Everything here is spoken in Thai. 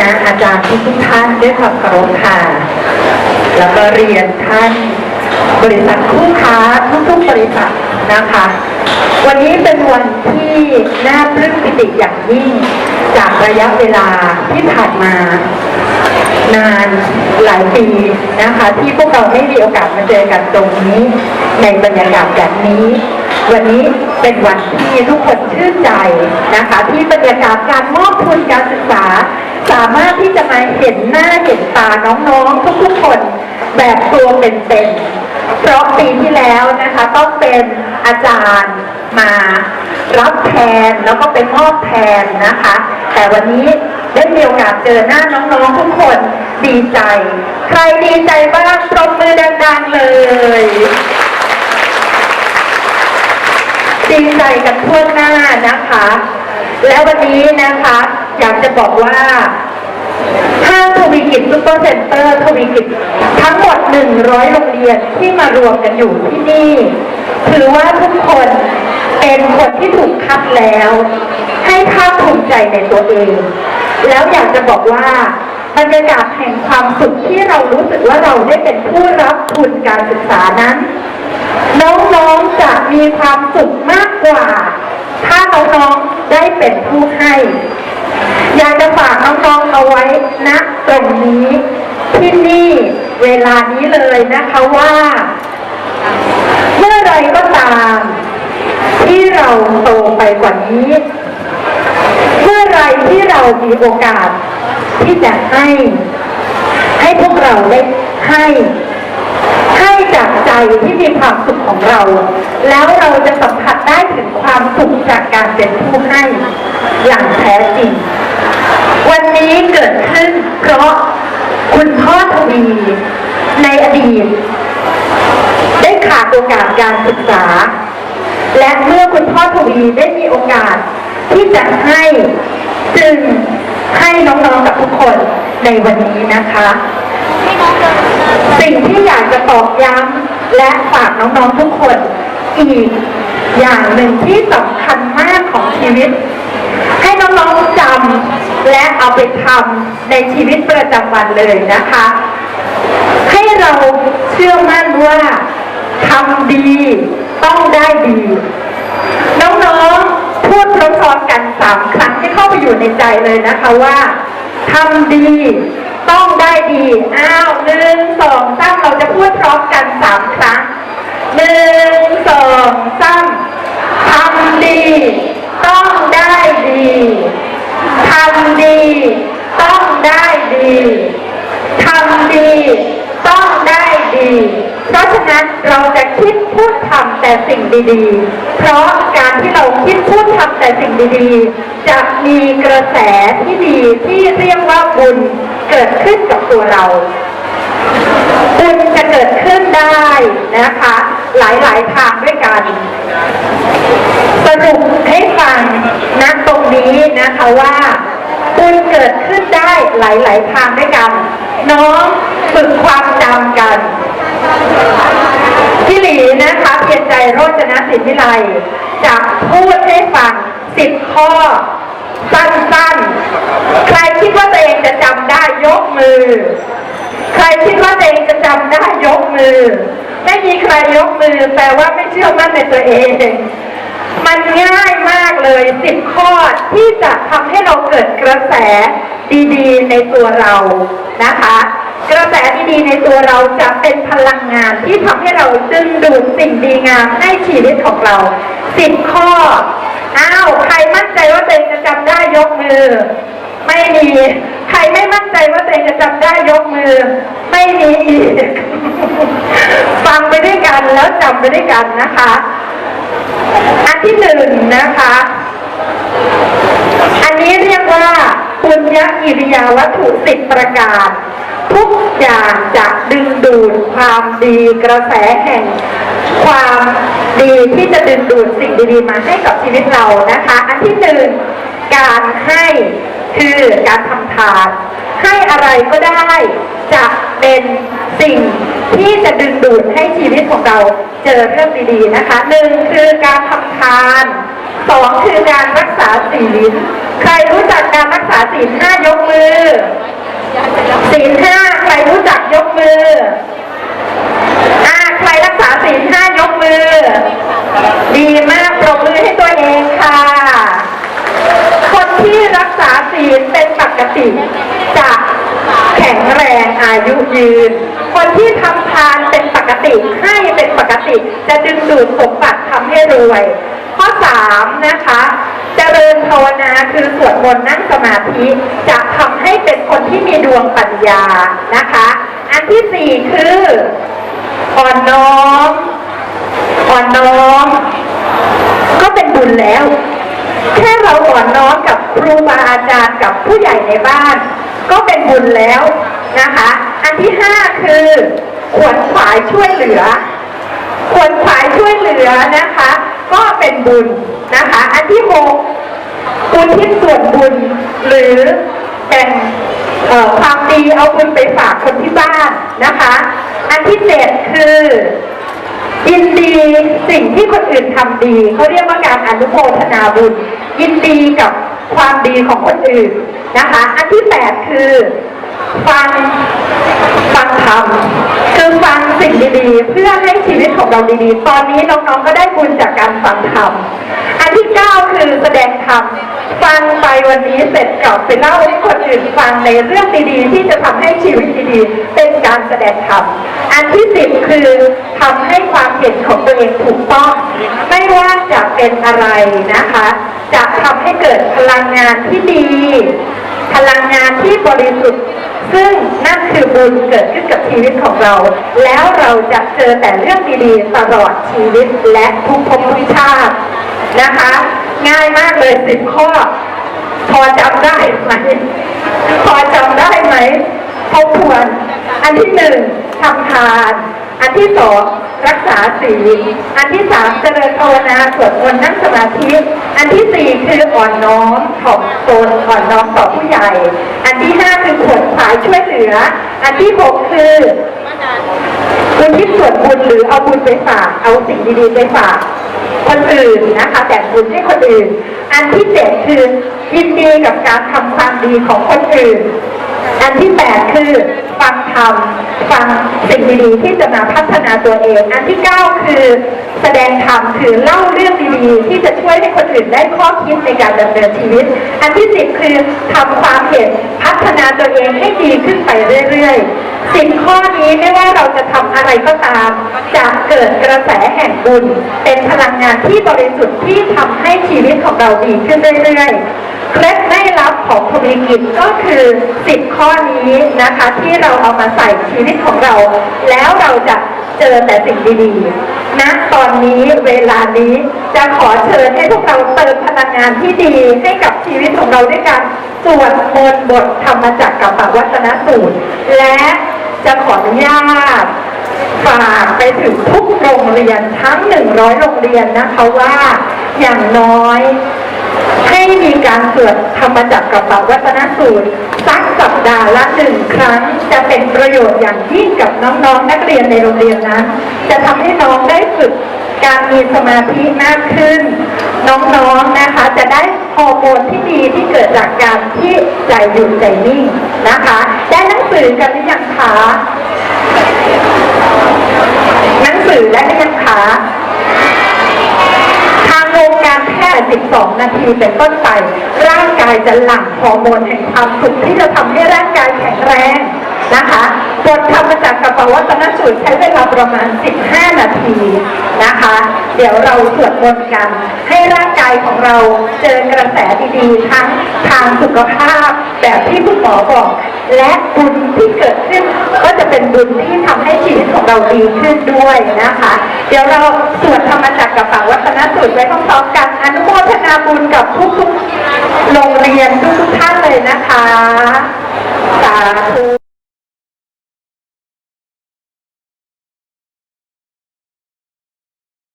ณะอาจารย์ทุกท่านด้วยความเคารพค่ะ แล้วก็เรียนท่านบริษัทคู่ค้าทุกๆบริษัทนะคะ วันนี้เป็นวันที่น่าปลื้มปิติอย่างยิ่ง จากระยะเวลาที่ผ่านมา นานหลายปีนะคะ ที่พวกเราไม่มีโอกาสมาเจอกันตรงนี้ ในบรรยากาศแบบนี้ วันนี้เป็นวันที่ทุกคนชื่นใจนะคะ ที่บรรยากาศการมอบทุนการศึกษา สามารถที่จะมาเห็นหน้าเห็นตาน้องๆ ทุกๆคนแบบตัวเป็นๆเพราะปีที่แล้วนะคะต้องเป็นอาจารย์มารับแทนแล้วก็ไปมอบแทนนะคะ แต่วันนี้ได้มีโอกาสเจอหน้าน้องๆทุกคนดีใจ ใครดีใจบ้างปรบมือดังๆเลยดีใจกันทั่วหน้านะคะ แล้ววันนี้นะคะ อยากจะบอกว่าห้างทวีกิจซุปเปอร์เซ็นเตอร์ทวีกิจทั้งหมด 100 โรงเรียนที่มารวมกันอยู่ที่นี่ ถือว่าทุกคนเป็นคนที่ถูกคัดแล้ว ให้ภาคภูมิใจในตัวเอง แล้วอยากจะบอกว่าบรรยากาศแห่งความสุขที่เรารู้สึกว่าเราได้เป็นผู้รับทุนการศึกษานั้น น้องๆจะมีความสุขมากกว่า ถ้าน้องๆได้เป็นผู้ให้ อยากจะฝากน้องๆเอาไว้ณตรงนี้ที่นี่เวลานี้เลยนะคะว่า เมื่อไรก็ตาม ที่เราโตไปกว่านี้ เมื่อไรที่เรามีโอกาส ที่จะให้ ให้พวกเราได้ให้ ให้จากใจที่มีความสุขของเรา แล้วเราจะสัมผัสได้ถึงความสุขจากการเป็นผู้ให้อย่างแท้จริง วันนี้เกิดขึ้นเพราะคุณพ่อทวีในอดีต ได้ขาดโอกาสการศึกษา และเมื่อคุณพ่อทวีได้มีโอกาสที่จะให้จึงให้น้องๆกับทุกคนในวันนี้นะคะ สิ่งที่อยากจะตอกย้ำและฝากน้องๆทุกคนอีกอย่างหนึ่งที่สำคัญมากของชีวิต ให้น้องๆจำ และเอาไปทำในชีวิตประจำวันเลยนะคะ ให้เราเชื่อมั่นว่าทำดีต้องได้ดี น้องๆพูดพร้อมๆกันสามครั้งให้เข้าไปอยู่ในใจเลยนะคะว่าทำดีต้องได้ดี อ้าวหนึ่งสองสามเราจะพูดพร้อมกันสามครั้งหนึ่งสองสามทำดี ต้องได้ดีทำ ดีต้องได้ดีทำดีต้องได้ดี เพราะฉะนั้นเราจะคิดพูดทำแต่สิ่งดีๆ เพราะการที่เราคิดพูดทำแต่สิ่งดีๆ จะมีกระแสที่ดีที่เรียกว่าบุญเกิดขึ้นกับตัวเราบุญจะเกิดขึ้นได้นะคะ หลายๆทางด้วยกัน สรุปให้ฟังณตรงนี้นะคะว่า บุญเกิดขึ้นได้หลาย ๆ ทางด้วยกัน น้องฝึกความจำกันพี่หลีนะคะเพียรใจโรจนศิลป์วิไลจะพูดให้ฟังสิบข้อ สั้น ๆ ใครคิดว่าตัวเองจะจำได้ยกมือ ใครคิดว่าตัวเองจะจำได้ยกมือ ไม่มีใครยกมือแปลว่าไม่เชื่อมั่นในตัวเอง มันง่ายมากเลยสิบข้อที่จะทำให้เราเกิดกระแสดีๆ ในตัวเรานะคะ กระแสดีๆในตัวเราจะเป็นพลังงานที่ทำให้เราดึงดูดสิ่งดีงามให้ชีวิตของเราสิบข้ออ้าวใครมั่นใจว่าตัวเองจะจำได้ยกมือ ไม่มีใครไม่มั่นใจว่าตัวเองจะจำได้ยกมือ ไม่มีอีกฟังไปด้วยกันแล้วจำไปด้วยกันนะคะ อันที่หนึ่งนะคะ อันนี้เรียกว่าปุญญกิริยาวัตถุสิบประการ ทุกอย่างจะดึงดูดความดีกระแสแห่ง ความดีที่จะดึงดูดสิ่งดีๆมาให้กับชีวิตเรานะคะ อันที่หนึ่งการให้คือการทำทาน ให้อะไรก็ได้จะเป็นสิ่ง ที่จะดึงดูดให้ชีวิตของเราเจอเรื่องดีๆนะคะหนึ่งคือการทำทานสองคือการรักษาศีลใครรู้จักการรักษาศีลห้ายกมือศีลห้าใครรู้จักยกมืออ่าใครรักษาศีลห้ายกมือ ดีมากปรบมือให้ตัวเองค่ะ คนที่รักษาศีลเป็นปกติจะแข็งแรงอายุยืน คนที่ทำทานเป็นปกติให้เป็นปกติ จะดึงดูดสมบัติทำให้รวย ข้อสามนะคะจเจริญภาวนาคือสวดมนต์นั่งสมาธิ จะทำให้เป็นคนที่มีดวงปัญญานะคะ อันที่สี่คืออ่อนน้อมอ่อนน้อม ก็เป็นบุญแล้ว แค่เราอ่อนน้อมกับครูบาอาจารย์กับผู้ใหญ่ในบ้าน ก็เป็นบุญแล้วนะคะ อันที่ห้าคือขวนขวายช่วยเหลือ ขวนขวายช่วยเหลือนะคะ ก็เป็นบุญนะคะ อันที่หกอุทิศส่วนบุญหรือแบ่งเอ่อความดีเอาบุญไปฝากคนที่บ้านนะคะ อันที่เจ็ดคือยินดีสิ่งที่คนอื่นทำดีเขาเรียกว่าการอนุโมทนาบุญ ยินดีกับความดีของคนอื่นนะคะ อันที่แปดคือ ฟัง ฟังธรรมคือฟังสิ่งดีๆ เพื่อให้ชีวิตของเราดีๆ ตอนนี้น้องๆก็ได้บุญจากการฟังธรรมอันที่เก้าคือแสดงธรรมฟังไปวันนี้เสร็จกลับไปเล่าให้คนอื่นฟังในเรื่องดีๆ ที่จะทำให้ชีวิตดีๆ เป็นการแสดงธรรมอันที่สิบคือทำให้ความเห็นของตัวเองถูกต้อง ไม่ว่าจะเป็นอะไรนะคะ จะทำให้เกิดพลังงานที่ดี พลังงานที่บริสุทธิ์ ซึ่งนั่นคือบุญเกิดขึ้นกับชีวิตของเรา แล้วเราจะเจอแต่เรื่องดีๆตลอดชีวิตและทุกภพทุกชาตินะคะ ง่ายมากเลยสิบข้อ พอจำได้ไหมพอจำได้ไหมทบทวนอันที่หนึ่งทำทาน อันที่สองรักษาศีลอันที่สามเจริญภาวนาสวดมนต์นั่งสมาธิ คืออ่อนน้อมถ่อมตนอ่อนน้อมต่อผู้ใหญ่ อันที่ห้าคือขวนขวายช่วยเหลือ อันที่หกคือบุญที่ส่วนบุญหรือเอาบุญไปฝากเอาสิ่งดีๆไปฝากคนอื่นนะคะแบ่งบุญให้คนอื่น อันที่เจ็ดคือยินดีกับการทำความดีของคนอื่น อันที่แปดคือฟังธรรมฟังสิ่งดีๆที่จะมาพัฒนาตัวเอง อันที่เก้าคือแสดงธรรมคือเล่าเรื่องดีๆ ที่จะช่วยให้คนอื่นได้ข้อคิดในการดำเนินชีวิต อันที่สิบคือทำความเห็นพัฒนาตัวเองให้ดีขึ้นไปเรื่อยๆสิบข้อนี้ไม่ว่าเราจะทำอะไรก็ตามจะเกิดกระแสแห่งบุญ เป็นพลังงานที่บริสุทธิ์ที่ทำให้ชีวิตของเราดีขึ้นเรื่อยๆ เคล็ดไม่ลับของทวีกิจก็คือสิบข้อนี้นะคะ ที่เราเอามาใส่ชีวิตของเรา แล้วเราจะเจอแต่สิ่งดีๆณตอนนี้เวลานี้จะขอเชิญให้พวกเราเติมพลังงานที่ดีให้กับชีวิตของเราด้วยการสวดมนต์บทธรรมจักรกับปวัตนสูตร และจะขออนุญาตฝากไปถึงทุกโรงเรียนทั้ง 100 โรงเรียนนะคะว่าอย่างน้อย ให้มีการสวดธรรมจักรกับปวัตนสูตรสักสัปดาห์ละหนึ่งครั้ง จะเป็นประโยชน์อย่างยิ่งกับน้องๆ นักเรียนในโรงเรียนนั้น จะทำให้น้องได้ฝึกการมีสมาธิมากขึ้น น้องๆนะคะ จะได้ฮอร์โมนที่ดีที่เกิดจากการที่ใจหยุดใจนิ่งนะคะ ได้หนังสือกันหรือยังคะหนังสือและนิยายคะ ทางวงการแพทย์ 12 นาทีเป็นต้นไป ร่างกายจะหลั่งฮอร์โมนแห่งความสุขที่จะทำให้ร่างกายแข็งแรงนะคะบทธรรมจากกระเป๋าวัตนสูตรใช้เวลาประมาณ 15 นาทีนะคะ เดี๋ยวเราสวดมนต์กัน ให้ร่างกายของเราเจอกระแสดีๆทั้งทางสุขภาพแบบที่คุณหมอบอก และบุญที่เกิดขึ้นก็จะเป็นบุญที่ทำให้ชีวิตของเราดีขึ้นด้วยนะคะ เดี๋ยวเราสวดธรรมจักรกับฝั่งวัฒนสูตรไว้พร้อมๆกัน อนุโมทนาบุญกับทุกๆโรงเรียนทุกๆท่านเลยนะคะ สาธุ